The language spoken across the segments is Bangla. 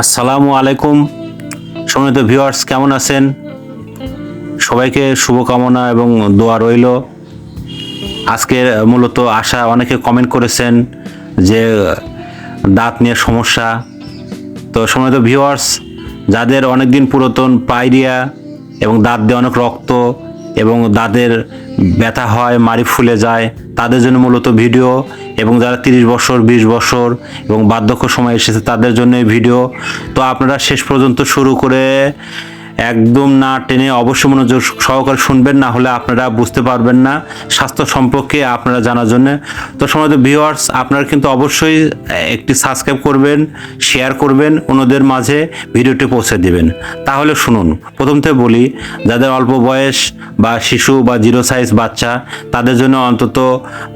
আসসালামু আলাইকুম। সম্মানিত ভিউয়ার্স, কেমন আছেন? সবাইকে শুভকামনা এবং দোয়া রইল। আজকে মূলত আশা, অনেকে কমেন্ট করেছেন যে দাঁত নিয়ে সমস্যা। তো সম্মানিত ভিউয়ার্স, যাদের অনেকদিন পুরাতন পাইরিয়া এবং দাঁত দিয়ে অনেক রক্ত এবং দাঁতের ব্যথা হয়, মাড়ি ফুলে যায়, তাদের জন্য মূলত ভিডিও। এবং যারা তিরিশ বছর, বিশ বছর এবং বার্ধক্য সময় এসেছে, তাদের জন্য ভিডিও। তো আপনারা শেষ পর্যন্ত শুরু করে একদম না টেনে অবশ্যই মনোযোগ সহকারে শুনবেন, না হলে আপনারা বুঝতে পারবেন না স্বাস্থ্য সম্পর্কে আপনারা জানার জন্য। তো সময় ভিউয়ার্স আপনারা কিন্তু অবশ্যই একটি সাবস্ক্রাইব করবেন শেয়ার করবেন, অন্যদের মাঝে ভিডিওটি পৌঁছে দিবেন। তাহলে শুনুন, প্রথম থেকে বলি, যাদের অল্প বয়স বা শিশু বা জিরো সাইজ বাচ্চা, তাদের জন্য অন্তত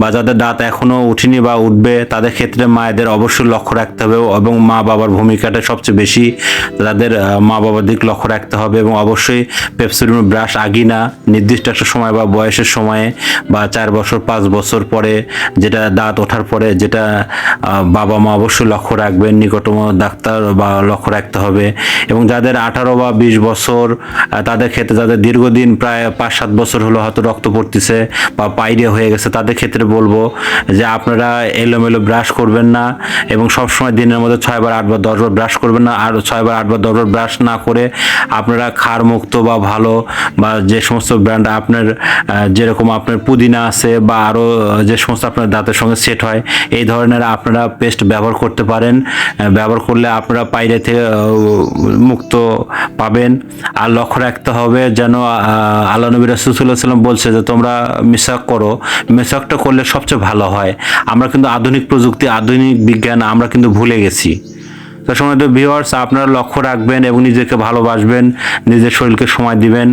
বা যাদের দাঁত এখনও উঠেনি বা উঠবে, তাদের ক্ষেত্রে মায়েদের অবশ্যই লক্ষ্য রাখতে হবে এবং মা বাবার ভূমিকাটা সবচেয়ে বেশি তাদের মা বাবার দিক লক্ষ্য রাখতে হবে। এবং অবশ্যই পেপসিডুন ব্রাশ আগে না, নির্দিষ্ট একটা সময় বা বয়সের সময়ে বা চার বছর, পাঁচ বছর পরে যেটা দাঁত ওঠার পরে যেটা বাবা মা অবশ্যই লক্ষ্য রাখবেন, নিকটতম ডাক্তার বা লক্ষ্য রাখতে হবে এবং যাদের আঠারো বা বিশ বছর তাদের ক্ষেত্রে যাদের দীর্ঘদিন প্রায় পাঁচ সাত বছর হলো হয়তো রক্ত পড়তেছে বা পাইরিয়া হয়ে গেছে, তাদের ক্ষেত্রে বলব যে আপনারা এলোমেলো ব্রাশ করবেন না এবং সবসময় দিনের মধ্যে ছয়বার, আটবার, দশবার ব্রাশ করবেন না। আর ছয়বার, আটবার, দশবার ব্রাশ না করে আপনারা খার মুক্ত বা ভালো বা যে সমস্ত ব্র্যান্ড আপনার যেরকম আপনার পুদিনা আছে বা আরও যে সমস্ত আপনার দাঁতের সঙ্গে সেট হয়, এই ধরনের আপনারা পেস্ট ব্যবহার করতে পারেন। ব্যবহার করলে আপনারা পাইরে থেকে মুক্ত পাবেন। আর লক্ষ্য রাখতে হবে যেন আল্লাহ নবী সাল্লাম বলছে যে, তোমরা মেসাক করো। মেসাকটা করলে সবচেয়ে ভালো হয়। আমরা কিন্তু আধুনিক প্রযুক্তি, আধুনিক বিজ্ঞান আমরা কিন্তু ভুলে গেছি। তো সময় তো ভিউয়ার্স আপনারা লক্ষ্য রাখবেন এবং নিজেকে ভালোবাসবেন, নিজের শরীরকে সময় দিবেন।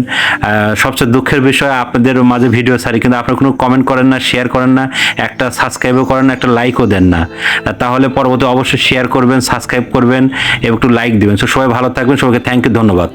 সবচেয়ে দুঃখের বিষয়, আপনাদের মাঝে ভিডিও ছাড়ি, কিন্তু আপনারা কোনো কমেন্ট করেন না শেয়ার করেন না, একটা সাবস্ক্রাইবও করেন না, একটা লাইকও দেন না। তাহলে পরবর্তী অবশ্যই শেয়ার করবেন সাবস্ক্রাইব করবেন, এবং একটু লাইক দিবেন। সো সবাই ভালো থাকবেন, সবাইকে থ্যাংক ইউ ধন্যবাদ।